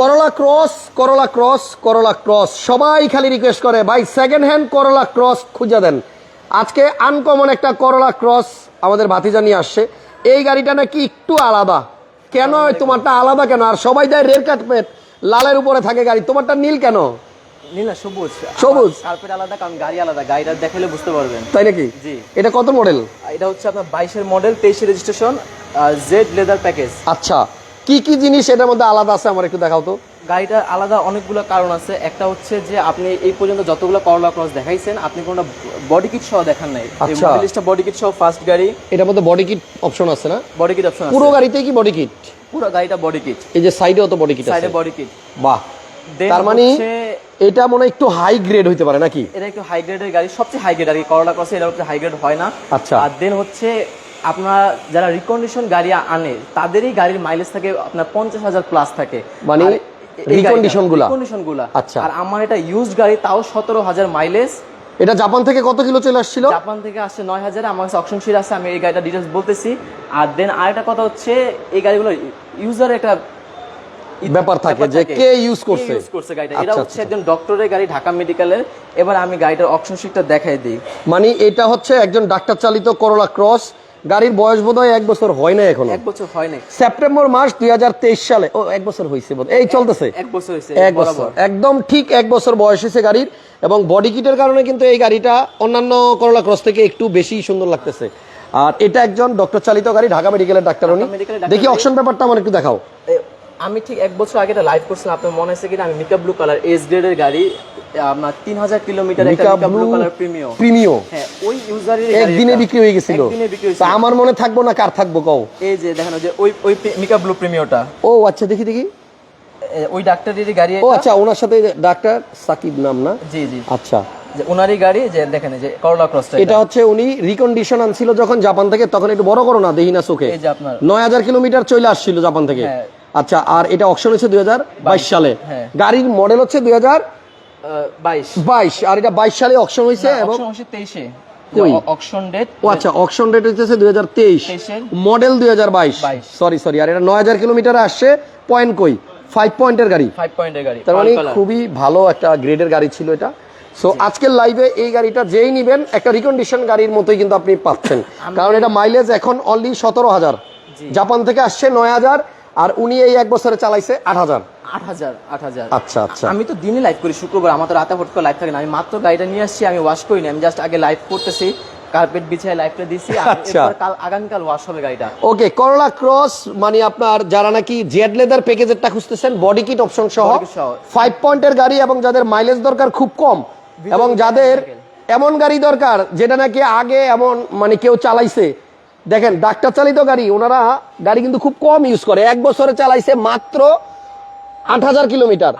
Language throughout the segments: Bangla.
করলা ক্রস করলা ক্রস করলা ক্রস সবাই খালি রিকোয়েস্ট করে ভাই সেকেন্ড হ্যান্ড করলা ক্রস খুঁজে দেন। আজকে আনকমন একটা করলা ক্রস আমাদের ভাতিজা নিয়ে আসছে। এই গাড়িটা নাকি একটু আলাদা। কেন? তোমারটা আলাদা কেন? আর সবাই দেয় রেড কার্পেট লালের উপরে থাকে গাড়ি। তোমারটা নীল কেন? নীলা সবুজ। সবুজ? কার্পেট আলাদা কারণ গাড়ি আলাদা। গাড়িটা দেখালে বুঝতে পারবেন। তাই নাকি? জি। এটা কত মডেল এটা হচ্ছে আপনার বাইশের মডেল তেইশের রেজিস্ট্রেশন জেড লেদার প্যাকেজ আচ্ছা। কি কি জিনিস এটার মধ্যে আলাদা আছে আমার একটু দেখাও তো? গাড়িটার আলাদা অনেকগুলো কারণ আছে। একটা হচ্ছে যে আপনি এই পর্যন্ত যতগুলো করলা ক্রস দেখাইছেন আপনি কোনো বডি কিট সহ দেখান নাই। আচ্ছা। বডি কিট সহ ফার্স্ট গাড়ি। এটার মধ্যে বডি কিট অপশন আছে না? বডি কিট অপশন পুরো গাড়িতে কি বডি কিট পুরো গাড়িটা বডি কিট এই যে সাইডেও তো বডি কিট আছে। সাইডে বডি কিট বাহ। তার মানে এটা মনে একটু হাই গ্রেড হইতে পারে নাকি? এটা একটু হাই গ্রেডের গাড়ি। সবচেয়ে হাই গ্রেড আর কি। করলা ক্রসে এটা হচ্ছে হাই গ্রেড হয় না। আচ্ছা। আর দেন হচ্ছে আপনার যারা রিকন্ডিশন গাড়ি আনে তাদেরই গাড়ির মাইলেজ থাকে আপনার পঞ্চাশ হাজার প্লাস থাকে। মানে recondition গুলা? রিকন্ডিশনগুলা। আচ্ছা। আর আমার এটা ইউজড গাড়ি তাও সতেরো হাজার মাইলেজ এটা জাপান থেকে কত কিলো চলে আসছিল? জাপান থেকে আসছে নয় হাজার আমার কাছে অপশন শিট আছে আমি এই গাড়িটা ডিটেলস বলতেছি। আর দেন আরেকটা কথা হচ্ছে এই গাড়িগুলো ইউজার একটা ব্যাপার থাকে যে কে ইউজ করছে। ইউজ করছে গাড়িটা? আচ্ছা, এটা হচ্ছে একজন ডক্টরের গাড়ি ঢাকা মেডিকেলের এবার আমি গাড়িটার অপশন শিটটা দেখাই দিই। মানে এটা হচ্ছে একজন ডাক্তার চালিত করোলা ক্রস গাড়ির বয়স বোধহয় এক বছর হয় না এখন। এক বছর হয় নাই। সেপ্টেম্বর মাস দুই হাজার তেইশ সালে। ও এক বছর হয়েছে বোধ এই চলতেছে? এক বছর হয়েছে এক বছর। একদম ঠিক এক বছর বয়স হয়েছে গাড়ির এবং বডি কিটের কারণে কিন্তু এই গাড়িটা অন্যান্য করোলা ক্রস থেকে একটু বেশি সুন্দর লাগতেছে। আর এটা একজন ডক্টর চালিত গাড়ি ঢাকা মেডিকেলের ডাক্তার উনি। দেখি অপশন ব্যাপারটা আমার একটু দেখাও। আমি ঠিক এক বছর আগে একটা লাইভ করছিলাম আপনার মনে আছে কিনা? আমি মিকা ব্লু কালার এস গ্রেডের গাড়ি। আপনার তিন হাজার কিলোমিটার একটা ব্লু কালার প্রিমিয়াম প্রিমিও হ্যাঁ ওই ইউজারের একদিনে বিক্রি হয়ে। তা আমার মনে থাকব না কার থাকব কও? এই যে দেখেন যে ওই ওই মিকা ব্লু প্রিমিয়টা ও আচ্ছা দেখি দেখি। ওই গাড়ি ও আচ্ছা ওনার সাথে ডাক্তার সাকিব নাম না? জি জি। আচ্ছা। যে ওনারই গাড়ি যে দেখেন যে করলা ক্রসটা এটা হচ্ছে উনি রিকন্ডিশন আনছিল যখন জাপান থেকে তখন একটু বড় করো না দেখি না চোখে। এই যে আপনার। নয় হাজার কিলোমিটার চলে আসছিল জাপান থেকে। হ্যাঁ। আচ্ছা আর এটা অকশন হচ্ছে দুই হাজার বাইশ সালে। হ্যাঁ। গাড়ির মডেল হচ্ছে দুই হাজার বাইশ। আর এটা বাইশ সালে অকশন হয়েছে এবং তেইশে। কই? অপশন ডেট ও আচ্ছা অকশন রেট হচ্ছে দুই হাজার তেইশ। মডেল দুই হাজার বাইশ। 22 সরি সরি আর এটা নয় হাজার কিলোমিটার আসছে। পয়েন্ট কই? ফাইভ পয়েন্টের গাড়ি। ফাইভ পয়েন্টের গাড়ি তার মানে খুবই ভালো একটা গ্রেডের গাড়ি ছিল এটা। সো আজকের লাইভে এই গাড়িটা যেই নিবেন একটা রিকন্ডিশন গাড়ির মতোই কিন্তু আপনি পাচ্ছেন। কারণ এটা মাইলেজ এখন অনলি সতেরো হাজার। জাপান থেকে আসছে নয় হাজার। আর উনি এই এক বছরে চালাইছে আট হাজার। আট হাজার আট হাজার। আচ্ছা আচ্ছা। আমি তো দিনে লাইভ করি শুক্রবার। আমার তো রাতে ভোট করে লাইভ থাকে না। আমি মাত্র গাড়িটা নিয়ে আসছি আমি ওয়াশ করিনি আমি জাস্ট আগে লাইভ করতেছি কার্পেট বিছিয়ে লাইভটা দিছি আচ্ছা। কাল আগামীকাল ওয়াশ হবে গাড়িটা। ওকে করলা ক্রস মানে আপনার যারা নাকি জেড লেদার প্যাকেজেরটা খুঁজতেছেন বডি কিট অপশন সহ সহ। ফাইভ পয়েন্টের গাড়ি এবং যাদের মাইলেজ দরকার খুব কম এবং যাদের এমন গাড়ি দরকার যেটা নাকি আগে এমন মানে কেউ চালাইছে দেখেন ডাক্তার চালিত গাড়ি ওনারা গাড়ি কিন্তু খুব কম ইউজ করে। এক বছরে চালাইছে মাত্র আট হাজার কিলোমিটার।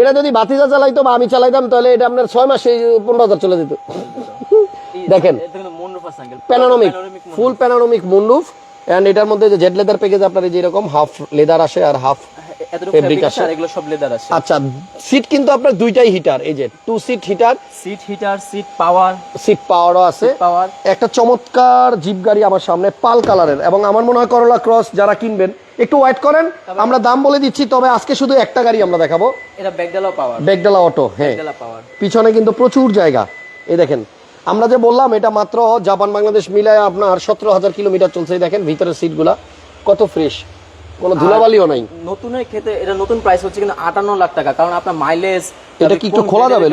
এটা যদি বাতিজা চালাইতো বা আমি চালাইতাম তাহলে এটা আপনার ছয় মাসে পনেরো হাজার চলে যেত। দেখেন moonroof। ফুল প্যানানোমিক মুন্ডুফ অ্যান্ড এটার মধ্যে যে জেড লেদার প্যাকেজ আপনার এই যে এরকম হাফ লেদার আসে আর হাফ আছে। এগুলো সব লেদার আছে। আচ্ছা সিট কিন্তু আপনার দুইটাই হিটার এই যে two seat heater seat heater seat power seat পাওয়ারও আছে। পাওয়ার একটা চমৎকার জিপ গাড়ি আমার সামনে পাল কালারের এবং আমার মনে হয় করলা ক্রস যারা কিনবেন একটু ওয়েট করেন আমরা দাম বলে দিচ্ছি তবে আজকে শুধু একটা গাড়ি আমরা দেখাবো। এটা ব্যাগডালাও পাওয়ার বেগডালা অটো হ্যাঁ। পিছনে কিন্তু প্রচুর জায়গা। এই দেখেন আমরা যে বললাম এটা মাত্র জাপান বাংলাদেশ মিলায় আপনার সতেরো হাজার কিলোমিটার চলছে দেখেন ভিতরের সিটগুলা কত ফ্রেশ কোনো ধুলাবালিও নাই। নতুনের ক্ষেত্রে এটা নতুন প্রাইস হচ্ছে কিন্তু আটান্ন লাখ টাকা কারণ আপনার মাইলেজ এটা কি একটু খোলা যাবে?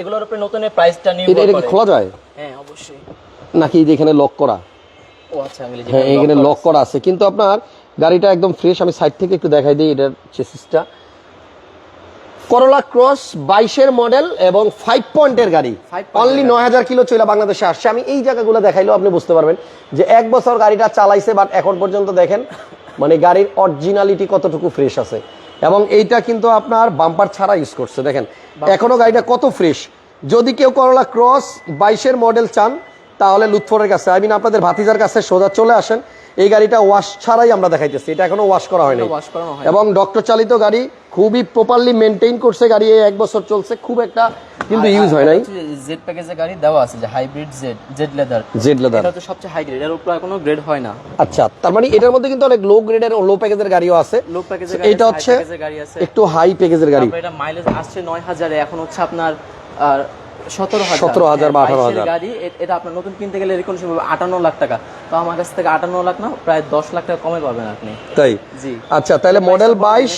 এগুলোর উপরে নতুনের প্রাইসটা নিয়ে এটা কি খোলা যায়? হ্যাঁ অবশ্যই। নাকি এই যে এখানে লক করা? ও আচ্ছা আমি হ্যাঁ এখানে লক করা আছে। কিন্তু আপনার গাড়িটা একদম ফ্রেশ আমি সাইড থেকে একটু দেখাই দিই এটার চেসিসটা করোলা ক্রস বাইশের মডেল এবং ফাইভ পয়েন্টের গাড়ি। অনলি নয় হাজার কিলো চলে বাংলাদেশে আসছে। আমি এই জায়গাগুলো দেখাইলেও আপনি বুঝতে পারবেন যে এক বছর গাড়িটা চালাইছে বাট এখন পর্যন্ত দেখেন মানে গাড়ির অরিজিনালিটি কতটুকু ফ্রেশ আছে। এবং এইটা কিন্তু আপনার বাম্পার ছাড়া ইউজ করছে। দেখেন এখনও গাড়িটা কত ফ্রেশ যদি কেউ করোলা ক্রস বাইশের মডেল চান তাহলে লুৎফরের কাছে আই মিন আপনাদের ভাতিজার কাছে সোজা চলে আসেন। এই গাড়িটা ওয়াশ ছাড়াই আমরা দেখাইতেছি। এটা এখনও ওয়াশ করা হয়নি হয় এবং ডক্টর চালিত গাড়ি খুবই প্রপারলি মেনটেন করছে গাড়ি এই এক বছর চলছে খুব একটা কিন্তু ইউজ হয় নাই। জেড প্যাকেজের গাড়ি দেওয়া আছে যে hybrid Z Z leather Z leather এটা হচ্ছে সবচেয়ে হাই গ্রেড এর উপরে কোনো গ্রেড হয় না। আচ্ছা তার মানে এটার মধ্যে কিন্তু অনেক লো গ্রেডের লো প্যাকেজের গাড়িও আছে। লো প্যাকেজের গাড়ি এটা হচ্ছে একটু হাই প্যাকেজের গাড়ি। এটা মাইলেজ আসছে নয় হাজারে এখন হচ্ছে আপনার আর সতেরো হাজার। 17,000 বা 18,000 বাইশের গাড়ি এটা আপনার নতুন কিনতে গেলে আটান্ন লাখ টাকা। তো আমার কাছ থেকে আটান্ন লাখ না প্রায় দশ লাখ টাকা কমে পাবেন আপনি। তাই? জি। আচ্ছা তাহলে মডেল বাইশ?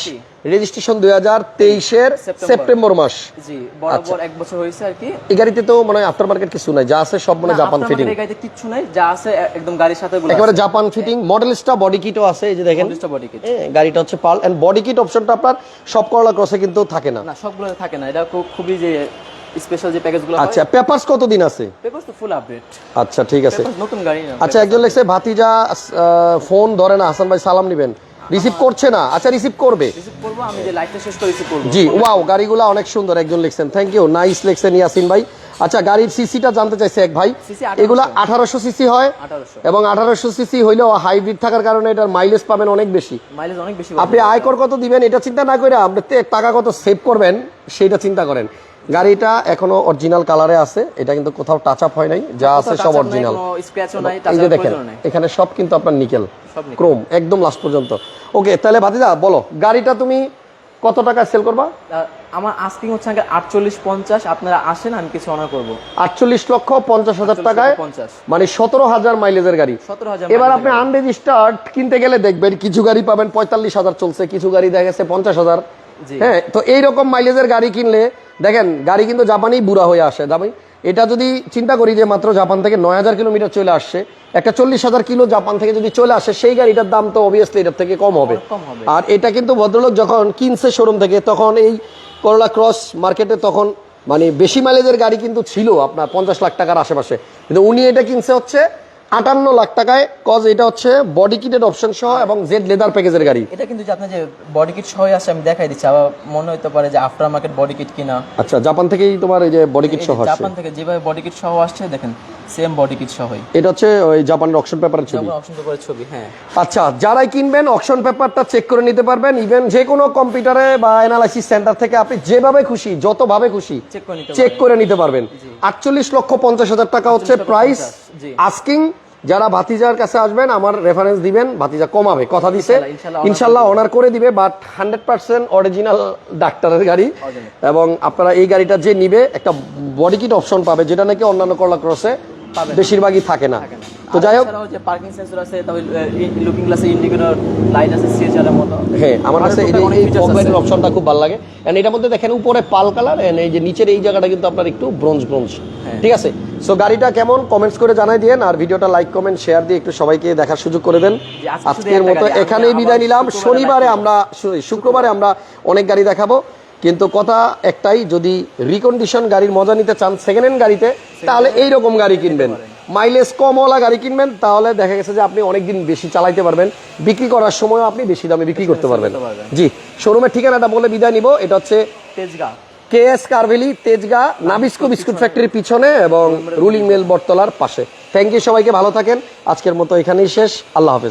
রেজিস্ট্রেশন দুই হাজার তেইশের সেপ্টেম্বর। মাস। জি আচ্ছা। বরাবর এক বছর হয়েছে আর কি। এই গাড়িতে তো মানে আফটার মার্কেট কিছু নাই যা আছে সব মানে জাপান ফিটিং আমাদের এই গাড়িতে কিচ্ছু নাই যা আছে একদম গাড়ির সাথে একেবারে জাপান ফিটিং মডেলসটা বডি কিটও আছে এই যে দেখেন। বডি কিট গাড়িটা হচ্ছে পাল এন্ড বডি কিট অপশনটা আপনার সব করলা ক্রসে কিন্তু থাকে না। না সবগুলো থাকে না এটা খুব খুবই যে স্পেশাল যে প্যাকেজগুলো আচ্ছা পেপারস কতদিন আছে? পেপারস তো ফুল আপডেট আচ্ছা ঠিক আছে। নতুন গাড়ি না আচ্ছা একজন লেখছে ভাতিজা ফোন ধরে না হাসান ভাই সালাম নিবেন। রিসিভ করছে না। আচ্ছা রিসিভ করবে। জি ওয়াও গাড়িগুলো অনেক সুন্দর একজন লিখছেন। থ্যাংক ইউ নাইস লিখছেন ইয়াসিন ভাই। আচ্ছা গাড়ির সিসিটা জানতে চাইছে এক ভাই। এগুলো আঠারোশো সিসি হয় এবং আঠারোশো সিসি হইলেও হাইব্রিড থাকার কারণে এটার মাইলেজ পাবেন অনেক বেশি। মাইলেজ অনেক বেশি আপনি আয়কর কত দিবেন এটা চিন্তা না করে আপনি টাকা কত সেভ করবেন সেটা চিন্তা করেন। গাড়িটা এখনও অরিজিনাল কালারে আছে। এটা কিন্তু কোথাও টাচ আপ হয় নাই। যা আছে সব অরিজিনাল এই যে দেখেন এখানে সব কিন্তু আপনার নিকেল ক্রোম একদম লাস্ট পর্যন্ত। ওকে তাহলে ভাতিজা বলো গাড়িটা তুমি কত টাকা সেল করবা? আমার আস্কিং হচ্ছে আগে আটচল্লিশ পঞ্চাশ আপনারা আসেন আমি কিছু অনার করব। আটচল্লিশ লক্ষ পঞ্চাশ হাজার টাকায় মানে সতেরো হাজার মাইলেজের গাড়ি। সতেরো হাজার এবার আপনি আনরেজিস্টার্ড কিনতে গেলে দেখবেন কিছু গাড়ি পাবেন পঁয়তাল্লিশ হাজার চলছে কিছু গাড়ি দেখা গেছে পঞ্চাশ হাজার। হ্যাঁ তো এইরকম মাইলেজের গাড়ি কিনলে দেখেন গাড়ি কিন্তু জাপানেই বুড়া হয়ে আসে। দামি এটা যদি চিন্তা করি যে মাত্র জাপান থেকে নয় হাজার কিলোমিটার চলে আসছে একটা চল্লিশ হাজার কিলো জাপান থেকে যদি চলে আসে সেই গাড়িটার দাম তো অবভিয়াসলি এটার থেকে কম হবে। কম হবে। আর এটা কিন্তু ভদ্রলোক যখন কিনছে শোরুম থেকে তখন এই করোলা ক্রস মার্কেটে তখন মানে বেশি মাইলেজের গাড়ি কিন্তু ছিল আপনার পঞ্চাশ লাখ টাকার আশেপাশে। কিন্তু উনি এটা কিনছে হচ্ছে আটান্ন লাখ টাকায় কজ এটা হচ্ছে বডি কিটের অপশন সহ এবং জেড লেদার প্যাকেজের গাড়ি। এটা কিন্তু যে আপনার যে বডি কিট সহ আছে আমি দেখাই দিচ্ছি। আবার মনে হতে পারে যে আফটার মার্কেট বডি কিট কিনা। আচ্ছা জাপান থেকেই তোমার এই যে বডি কিট সহ আছে জাপান থেকে যেভাবে বডি কিট সহ আসছে দেখেন সেম বডি কিট সহই। এটা হচ্ছে ওই জাপানের অকশন পেপারের ছবি। অপশন করে ছবি হ্যাঁ। আচ্ছা যারাই কিনবেন অকশন পেপারটা চেক করে নিতে পারবেন। ইভেন যে কোনো কম্পিউটারে বা অ্যানালাইসিস সেন্টার থেকে আপনি যেভাবে খুশি যতভাবে খুশি চেক করে নিতে পারবেন। আটচল্লিশ লক্ষ পঞ্চাশ হাজার টাকা হচ্ছে প্রাইস আস্কিং যারা ভাতিজার কাছে আসবেন আমার রেফারেন্স দিবেন ভাতিজা কমাবে কথা দিছে। ইনশাল্লাহ, অনার করে দিবে বাট হান্ড্রেড পার্সেন্ট অরিজিনাল ডাক্তারের গাড়ি। এবং আপনারা এই গাড়িটা যে নিবে একটা বডি কিট অপশন পাবে যেটা নাকি অন্যান্য করলা ক্রসে বেশিরভাগই থাকে না। তো যাই হোক। যে পার্কিং সেন্সর আছে তবে লুকিং গ্লাসে ইন্ডিকেটর লাইট আছে সিএচআর এর মতো। হ্যাঁ আমার কাছে এই এই ফগ লাইটের অপশনটা খুব ভালো লাগে। এন্ড এটার মধ্যে দেখেন উপরে পাল কালার এন্ড এই যে নিচের এই জায়গাটা কিন্তু আপনার একটু ব্রোঞ্জ ব্রোঞ্জ হ্যাঁ। ঠিক আছে? সো গাড়িটা কেমন? কমেন্টস করে জানাই দিয়েন আর ভিডিওটা লাইক কমেন্ট শেয়ার দিয়ে একটু সবাইকে দেখার সুযোগ করে দেন। আজকের মতো এখানেই বিদায় নিলাম। শনিবারে আমরা শুক্রবারে আমরা অনেক গাড়ি দেখাবো। কিন্তু কথা একটাই যদি রিকন্ডিশন গাড়ির মজা নিতে চান সেকেন্ড হ্যান্ড গাড়িতে তাহলে এই রকম গাড়ি কিনবেন। মাইলেজ কমওয়ালা গাড়ি কিনবেন তাহলে দেখা গেছে যে আপনি অনেকদিন বেশি চালাইতে পারবেন। বিক্রি করার সময় আপনি বেশি দামে বিক্রি করতে পারবেন। জি শোরুমের ঠিকানাটা বলে বিদায় নিব। এটা হচ্ছে কে এস কারভেলি তেজগা নাবিস্কো বিস্কুট ফ্যাক্টরির পিছনে এবং রুলিং মেল বটতলার পাশে। থ্যাংক ইউ সবাইকে ভালো থাকেন। আজকের মতো এখানেই শেষ। আল্লাহ হাফেজ।